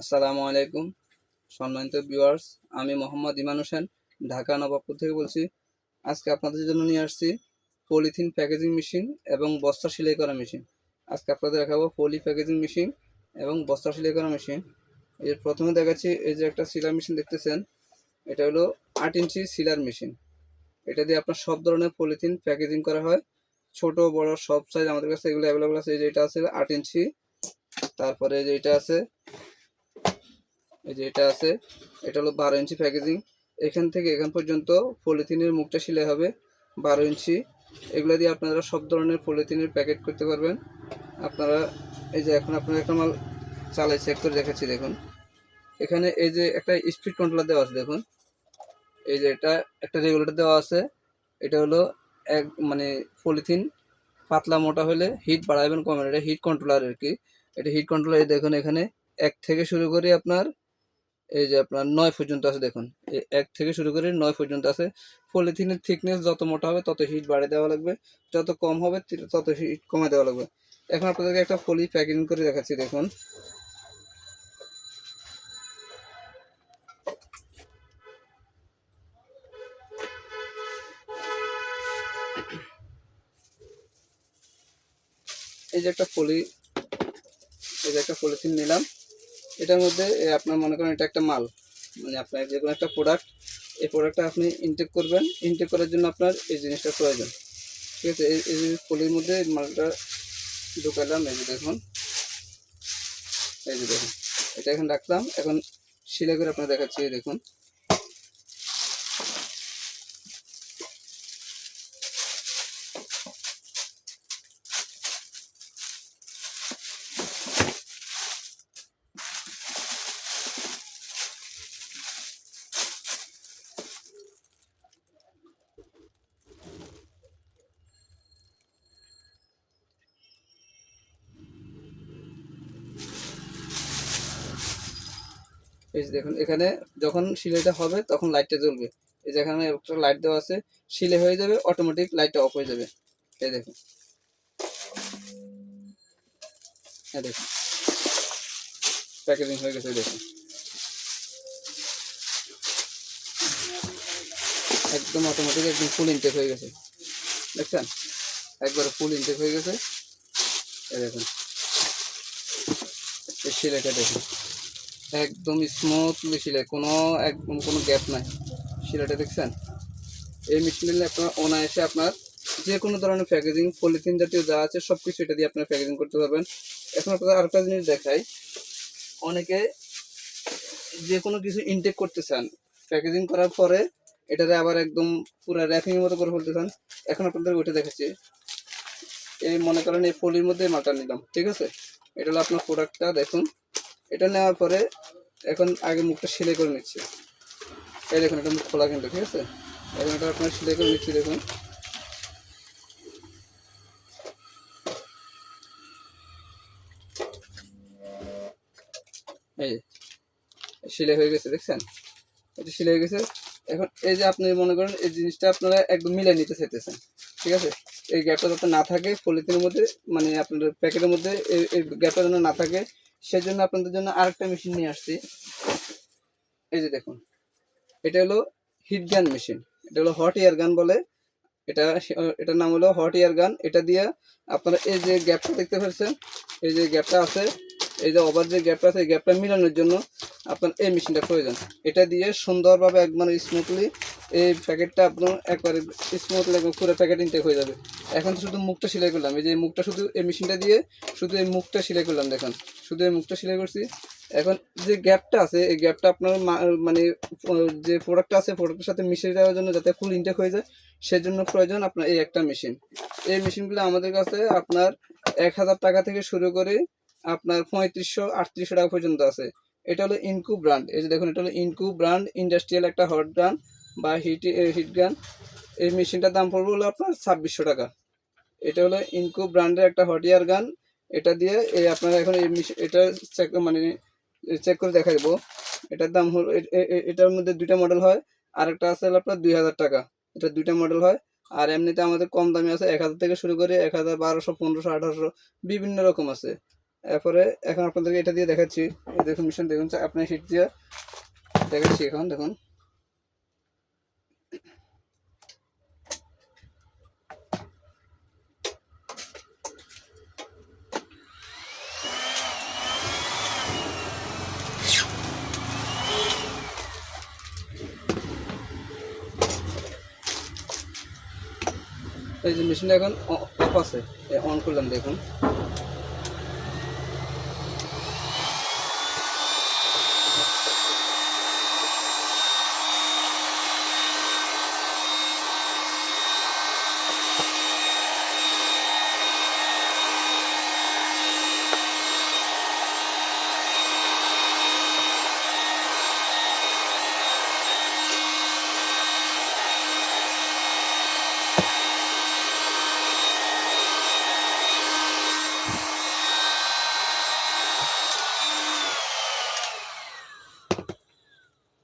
আসসালামু আলাইকুম। সম্মানিত ভিউয়ার্স আমি মোহাম্মদ ইমান হোসেন, ঢাকা নবাবপুর থেকে বলছি, আজকে আপনাদের জন্য নিয়ে আসছি পলিথিন প্যাকেজিং মেশিন এবং বস্তা সেলাই করা মেশিন। আজকে আপনাদের দেখাবো পলি প্যাকেজিং মেশিন এবং বস্তা সেলাই করা মেশিন। এর প্রথমে দেখাচ্ছি, এই যে একটা সিলার মেশিন দেখতেছেন, এটা হলো আট ইঞ্চি সিলার মেশিন এটা দিয়ে আপনার সব ধরনের পলিথিন প্যাকেজিং করা হয়। ছোট, বড়, সব সাইজ আমাদের কাছে এগুলো অ্যাভেলেবল আছে। এই যে এটা আছে আট ইঞ্চি, তারপরে যে এটা আছে এই যে এটা আছে, এটা হলো বারো ইঞ্চি প্যাকেজিং এখান থেকে এখান পর্যন্ত পলিথিনের মুখটা সিলাই হবে বারো ইঞ্চি। এগুলো দিয়ে আপনারা সব ধরনের পলিথিনের প্যাকেট করতে পারবেন। আপনারা, এই যে এখন আপনারা একটা মাল চালাই চেক করে দেখাচ্ছি, দেখুন। এখানে এই যে একটা স্পিড কন্ট্রোলার দেওয়া আছে, দেখুন। এই যে এটা একটা রেগুলেটর দেওয়া আছে। এটা হলো এক মানে পলিথিন পাতলা মোটা হলে হিট বাড়াবেন কমেন এটা হিট কন্ট্রোলার আর কি। এটা হিট কন্ট্রোলার দেখুন, এখানে এক থেকে শুরু করে আপনার এই যে আপনার নয় পর্যন্ত আছে দেখুন। এক থেকে শুরু করে নয় পর্যন্ত আছে। পলিথিনের থিকনেস যত মোটা হবে তত হিট বাড়িয়ে দেওয়া লাগবে। যত কম হবে তত হিট কমে দেওয়া লাগবে। এখন আপনাদেরকে একটা পলি প্যাকিং করে দেখাচ্ছি দেখুন। এই যে একটা পলি, এই যে একটা পলিথিন নিলাম। এটার মধ্যে আপনার মনে করেন এটা একটা মাল। মানে আপনার যে কোনো একটা প্রোডাক্ট এই প্রোডাক্টটা আপনি ইনটেক করবেন। ইনটেক করার জন্য আপনার এই জিনিসটা প্রয়োজন। ঠিক আছে? এই পলির মধ্যে মালটা ঢুকালাম, এই যে দেখুন। এই যে দেখুন। এটা এখন রাখলাম। এখন সিলাই করে আপনার দেখাচ্ছি দেখুন। যে দেখুন, এখানে যখন সিলাইটা হবে তখন লাইটটা জ্বলবে। এই যে এখানে একটা লাইট দেওয়া আছে, সিলাই হয়ে যাবে অটোমেটিক লাইটটা অফ হয়ে যাবে। এই দেখুন। এই দেখুন। প্যাকেজিং হয়ে গেছে দেখুন। একদম অটোমেটিক একদম ফুল ইনটেক হয়ে গেছে। দেখছেন? একবারে ফুল ইনটেক হয়ে গেছে। দেখুন। এই দেখুন। একদম স্মুথলি সিলাই কোনো একদম কোনো গ্যাপ নাই। সিলাইটা দেখছেন? এই মেশিন আপনার অনায়াসে আপনার যে কোনো ধরনের প্যাকেজিং পলিথিন জাতীয় যা আছে সব কিছু এটা দিয়ে আপনার প্যাকেজিং করতে পারবেন। এখন আপনাদের আরেকটা জিনিস দেখাই। অনেকে যে কোনো কিছু ইনটেক করতে চান প্যাকেজিং করার পরে এটাতে আবার একদম পুরো র্যাপিং এর মতো করে ফেলতে চান। এখন আপনাদের ওইটা দেখাচ্ছি। এই মনে করেন এই ফলির মধ্যে মালটা নিলাম, ঠিক আছে? এটা হলো আপনার প্রোডাক্টটা দেখুন। এটা নেওয়ার পরে এখন আগে মুখটা সেলাই করে নিচ্ছি। এই দেখুন, এটা মুখ খোলা কিন্তু, ঠিক আছে? এখন এটা আপনার সেলাই করে নিচ্ছি, দেখুন। এই সেলাই হয়ে গেছে, দেখছেন? এটা সেলাই হয়ে গেছে। এখন এই যে আপনি মনে করেন, এই জিনিসটা আপনারা একদম মিলাই নিতে চাইতেছেন, ঠিক আছে? এই গ্যাপটা যাতে না থাকে, পলিথিনের মধ্যে মানে আপনাদের প্যাকেটের মধ্যে এই গ্যাপটা যেন না থাকে সেই জন্য আপনাদের জন্য আরেকটা মেশিন নিয়ে আসছি। এই যে দেখুন, এটা হলো হিট গান মেশিন এটা হলো হট এয়ার গান বলে, এটা, এটার নাম হলো হট এয়ার গান এটা দিয়ে আপনারা এই যে গ্যাপটা দেখতে পাচ্ছেন, এই যে গ্যাপটা আছে, এই যে ওভার যে গ্যাপটা আছে, এই গ্যাপটা মিলানোর জন্য আপনার এই মেশিনটা প্রয়োজন এটা দিয়ে সুন্দরভাবে একবার স্মুথলি এই প্যাকেটটা আপনার একবারে স্মুথলি একদম পুরো প্যাকেট ইনটেক হয়ে যাবে। এখন শুধু মুখটা সেলাই করলাম। এই যে মুখটা শুধু এই মেশিনটা দিয়ে শুধু এই মুখটা সেলাই করলাম, দেখুন। শুধু এই মুখটা সেলাই করছি। এখন যে গ্যাপটা আছে, এই গ্যাপটা আপনার মানে যে প্রোডাক্টটা আছে প্রোডাক্টের সাথে মিশে যাওয়ার জন্য যাতে ফুল ইনটেক হয়ে যায়, সেজন্য প্রয়োজন আপনার এই একটা মেশিন এই মেশিনগুলো আমাদের কাছে আপনার এক হাজার টাকা থেকে শুরু করে আপনার পঁয়ত্রিশশো আটত্রিশশো টাকা পর্যন্ত আছে। এটা হলো ইনকু ব্র্যান্ড। এই যে দেখুন, এটা হলো ইনকু ব্র্যান্ড, ইন্ডাস্ট্রিয়াল একটা হট গান বা হিট হিট গান এই মেশিনটার দাম পড়বে হলো আপনার ছাব্বিশশো টাকা। এটা হলো ইনকু ব্র্যান্ডের একটা হট ইয়ার গান এটা দিয়ে এই আপনারা এখন এই এটা চেক মানে চেক করে দেখা দেবো এটার দাম হলো এটার মধ্যে দুইটা মডেল হয়। আর একটা আছে আপনার দুই হাজার টাকা। এটা দুইটা মডেল হয়। আর এমনিতে আমাদের কম দামি আছে এক হাজার থেকে শুরু করে এক হাজার বারোশো, পনেরোশো, আঠারোশো, বিভিন্ন রকম আছে। এরপরে এখন আপনাদেরকে এটা দিয়ে দেখাচ্ছি। দেখুন মিশন দেখুন আপনার হিট দিয়ে দেখাচ্ছি এখন, দেখুন। এই যে মেশিনটা এখন অফ আছে অন করলাম দেখুন।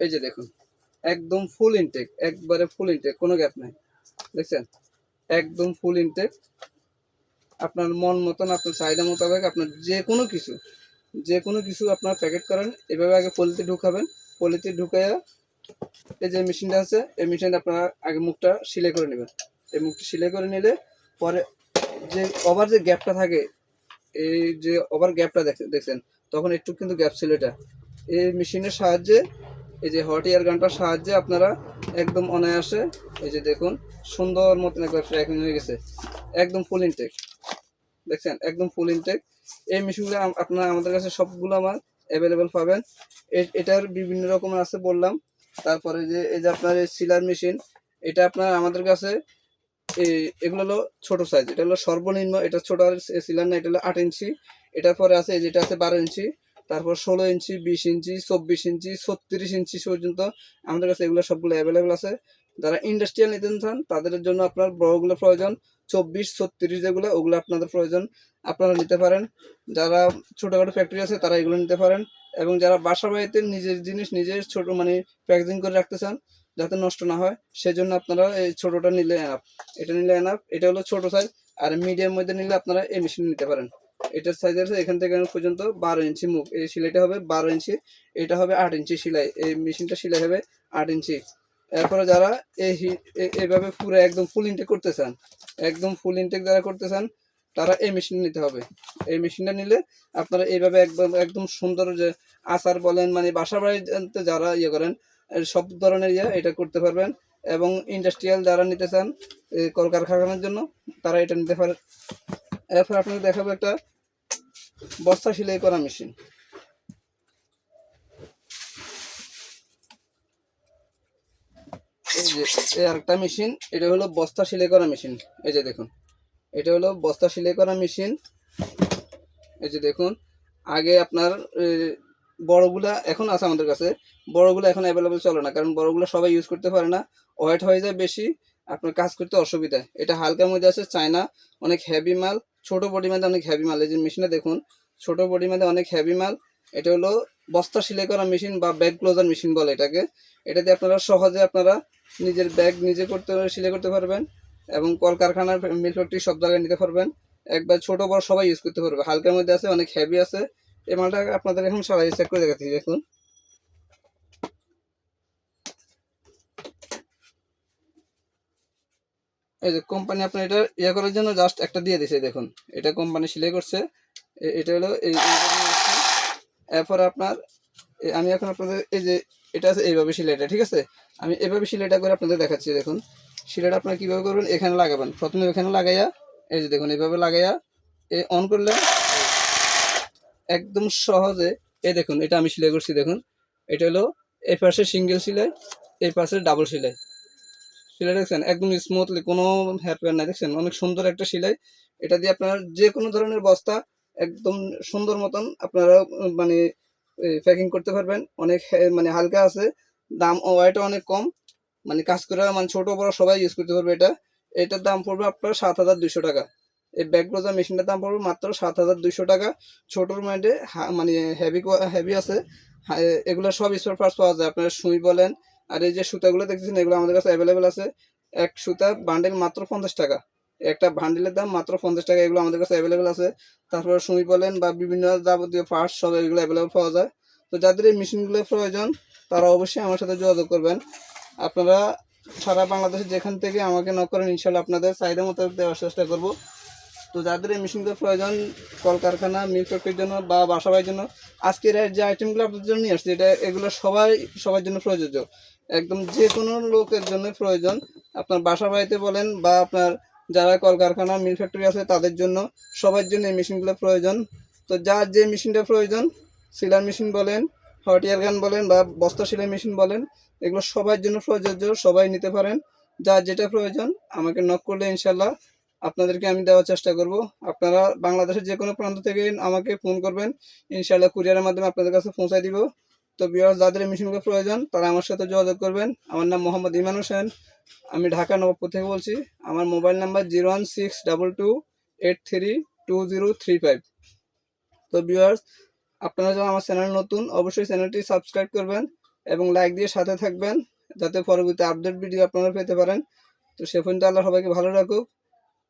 এই যে দেখুন, একদম ফুল ইনটেক একবারে ফুল ইনটেক কোনো গ্যাপ নাই। দেখছেন? একদম ফুল ইনটেক আপনার মন মতন, আপনার চাহিদা মোতাবেক আপনার যে কোনো কিছু, যে কোনো কিছু আপনার প্যাকেট করেন, এভাবে আগে পলিতে ঢুকাবেন। পলিতে ঢুকাইয়া এই যে মেশিনটা আছে, এই মেশিনটা আপনারা আগে মুখটা সিলাই করে নেবেন। এই মুখটা সিলাই করে নিলে পরে যে ওভার যে গ্যাপটা থাকে, এই যে ওভার গ্যাপটা দেখছেন, তখন একটু কিন্তু গ্যাপ ছিল এটা। এই মেশিনের সাহায্যে এই যে হট এয়ার গানটার সাহায্যে আপনারা একদম অনায়াসে, এই যে দেখুন, সুন্দর মতন একবার ট্র্যাকিং হয়ে গেছে। একদম ফুল ইনটেক দেখছেন? একদম ফুল ইনটেক এই মেশিনগুলো আপনারা আমাদের কাছে সবগুলো আমার অ্যাভেলেবেল পাবেন। এটার বিভিন্ন রকমের আছে বললাম। তারপরে যে, এই যে আপনার এই সিলার মেশিন এটা আপনার আমাদের কাছে এগুলো হলো ছোট সাইজ এটা হলো সর্বনিম্ন, এটা ছোট আর সিলার না, এটা হলো আট ইঞ্চি। এটার পরে আছে, এই যেটা আছে বারো ইঞ্চি। তারপর ষোলো ইঞ্চি, বিশ ইঞ্চি, চব্বিশ ইঞ্চি, ছত্রিশ ইঞ্চি পর্যন্ত আমাদের কাছে এগুলো সবগুলো অ্যাভেলেবেল আছে। যারা ইন্ডাস্ট্রিয়াল নিতে চান, তাদের জন্য আপনার বড়গুলো প্রয়োজন, চব্বিশ, ছত্রিশ যেগুলো, ওগুলো আপনাদের প্রয়োজন। আপনারা নিতে পারেন। যারা ছোটোখাটো ফ্যাক্টরি আছে, তারা এগুলো নিতে পারেন। এবং যারা বাসা বাড়িতে নিজের জিনিস, নিজের ছোট মানে প্যাকেজিং করে রাখতে চান, যাতে নষ্ট না হয়, সেজন্য আপনারা এই ছোটোটা নিলে এনাফ এটা নিলে এনাফ এটা হলো ছোটো সাইজ আর মিডিয়াম মধ্যে নিলে আপনারা এই মেশিন নিতে পারেন। এটার সাইজ আছে এখান থেকে পর্যন্ত বারো ইঞ্চি মুখ। এই সেলাইটা হবে বারো ইঞ্চি, এটা হবে আট ইঞ্চি সেলাই। এই মেশিনটা সেলাই হবে আট ইঞ্চি। এরপরে যারা এই হি- এ- এইভাবে পুরো একদম ফুল ইনটেক করতে চান, একদম ফুল ইনটেক যারা করতে চান, তারা এই মেশিন নিতে হবে। এই মেশিনটা নিলে আপনারা এইভাবে একদম একদম সুন্দর যে আচার বলেন মানে বাসা বাড়িতে যারা ইয়ে করেন সব ধরনের ইয়ে এটা করতে পারবেন। এবং ইন্ডাস্ট্রিয়াল যারা নিতে চান কলকারখানার জন্য, তারা এটা নিতে পারে এরপর আপনাকে দেখাবো একটা বস্তা সেলাই করা মেশিন। এই যে, এই আরেকটা মেশিন, এটা হলো বস্তা সেলাই করা মেশিন। এই যে দেখুন, এটা হলো বস্তা সেলাই করা মেশিন। এই যে দেখুন, আগে আপনার বড়গুলা এখন আছে আমাদের কাছে। বড়গুলো এখন অ্যাভেলেবেল চলে না, কারণ বড়গুলো সবাই ইউজ করতে পারে না। ওয়েট হয়ে যায় বেশি, আপনার কাজ করতে অসুবিধা। এটা হালকার মধ্যে আছে, চায়না, অনেক হেভি মাল। ছোট মধ্যে অনেক হেভি মাল। এই যে মেশিনে দেখুন, ছোট মধ্যে অনেক হেভি মাল। এটা হলো বস্তা সেলাই করা মেশিন বা ব্যাগ ক্লোজার মেশিন বলে এটাকে। এটা দিয়ে আপনারা সহজে আপনারা নিজের ব্যাগ নিজে করতে সেলাই করতে পারবেন এবং কলকারখানার মিল ফ্যাক্টরি সব জায়গায় নিতে পারবেন। একবার ছোট বড় সবাই ইউজ করতে পারবে। হালকার মধ্যে আছে, অনেক হেভি আছে। এই মালটা আপনাদের এখন সবাই চেক করে দেখাচ্ছি, দেখুন। এই যে কোম্পানি আপনার এটা ইয়ে করার জন্য জাস্ট একটা দিয়ে দিছে, দেখুন। এটা কোম্পানি সেলাই করছে। এটা হলো এই এরপর আপনার আমি এখন আপনাদের এই যে এটা আছে এইভাবে সিলাইটা, ঠিক আছে? আমি এভাবে সিলাইটা করে আপনাদের দেখাচ্ছি, দেখুন। সিলাইটা আপনারা কীভাবে করবেন? এখানে লাগাবেন। প্রথমে এখানে লাগাইয়া, এই যে দেখুন এইভাবে লাগাইয়া এ অন করলে একদম সহজে, এই দেখুন, এটা আমি সিলাই করছি, দেখুন। এটা হলো এই পাশে সিঙ্গেল সিলাই এই পাশে ডাবল সেলাই। সেলাই দেখছেন? একদম স্মুথলি কোনো হ্যাপের নাই, দেখছেন? অনেক সুন্দর একটা সেলাই। এটা দিয়ে আপনার যে কোনো ধরনের বস্তা একদম সুন্দর মতন আপনারা মানে প্যাকিং করতে পারবেন। অনেক মানে হালকা আছে, দাম ওয়াইটা অনেক কম। মানে কাজ করে মানে ছোটো বড় সবাই ইউজ করতে পারবে এটা। এটার দাম পড়বে আপনার সাত হাজার দুশো টাকা। এই ব্যাগ ব্লোজার মেশিনটার দাম পড়বে মাত্র সাত হাজার দুশো টাকা। ছোটোর হা- মানে হেভি হেভি আছে। এগুলো সব স্পেয়ার পার্টস পাওয়া যায়। আপনার সুই বলেন আর এই যে সুতাগুলো দেখতেছেন, এগুলো আমাদের কাছে অ্যাভেলেবেল আছে। এক সুতা বান্ডেল মাত্র পঞ্চাশ টাকা। একটা ভান্ডিলের দাম মাত্র পঞ্চাশ টাকা, এগুলো আমাদের কাছে অ্যাভেলেবেল আছে। তারপর সুই বলেন বা বিভিন্ন যাবতীয় পার্টস সব এগুলো অ্যাভেলেবেল পাওয়া যায়। তো যাদের এই মেশিনগুলো প্রয়োজন, তারা অবশ্যই আমার সাথে যোগাযোগ করবেন। আপনারা সারা বাংলাদেশে যেখান থেকে আমাকে নক করেন ইনশাল্লাহ আপনাদের চাহিদা মতো দেওয়ার চেষ্টা করব। তো যাদের এই মেশিনগুলো প্রয়োজন, কলকারখানা মিল ফ্যাক্টরির জন্য বা বাসা বাড়ির জন্য, আজকের যে আইটেমগুলো আপনাদের জন্য নিয়ে আসছে, এটা এগুলো সবাই, সবার জন্য প্রযোজ্য। একদম যে কোনো লোকের জন্য প্রয়োজন। আপনার বাসা বাড়িতে বলেন বা আপনার যারা কলকারখানা মিল ফ্যাক্টরি আছে, তাদের জন্য সবার জন্য এই মেশিনগুলো প্রয়োজন। তো যার যে মেশিনটা প্রয়োজন সিলার মেশিন বলেন হট এয়ার গান বলেন বা বস্তা সেলাই মেশিন বলেন, এগুলো সবার জন্য প্রযোজ্য, সবাই নিতে পারেন। যার যেটা প্রয়োজন, আমাকে নক করলে ইনশাল্লাহ আপনাদেরকে আমি দেওয়ার চেষ্টা করব। আপনারা বাংলাদেশের যে কোনো প্রান্ত থেকে আমাকে ফোন করবেন ইনশাল্লাহ কুরিয়ারের মাধ্যমে আপনাদের কাছে পৌঁছায় দিব। তো বিয়ার যাদের মেশিনগুলো প্রয়োজন, তারা আমার সাথে যোগাযোগ করবেন। আমার নাম মোহাম্মদ ইমান হোসেন আমি ঢাকা নবাবপুর থেকে বলছি। আমার mobile number zero one six double two eight three two zero three five. তো ভিউয়ার্স আপনারা যারা আমার চ্যানেল নতুন, অবশ্যই চ্যানেলটি সাবস্ক্রাইব করবেন এবং লাইক দিয়ে সাথে থাকবেন, যাতে পরবর্তী আপডেট ভিডিও আপনারা পেতে পারেন। তো সে পর্যন্ত আল্লাহ সবাইকে ভালো রাখুক।